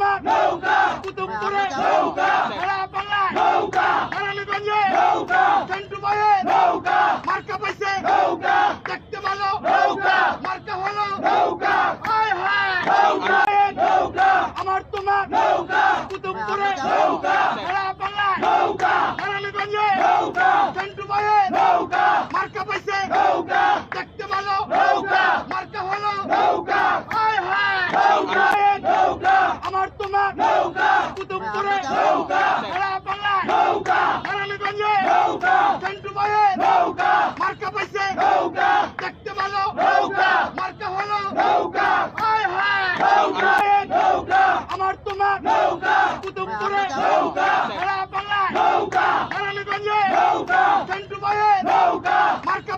চট্টগ্রামে নৌকা। কুতুবপুরে। নৌকা। হেড়াপাল্লা নৌকা। হেরালিগঞ্জে নৌকা। কেন্টুবাইয়ে নৌকা। মার্কা পাইছে। নৌকা। দেখতে ভালো। নৌকা। মার্কা ভালো। নৌকা। হায় হায়। নৌকা। নৌকা আমার তোমার নৌকা। কুতুবপুরে। নৌকা। নৌকা। চন্টু ভাইয়ের নৌকা। মার্কা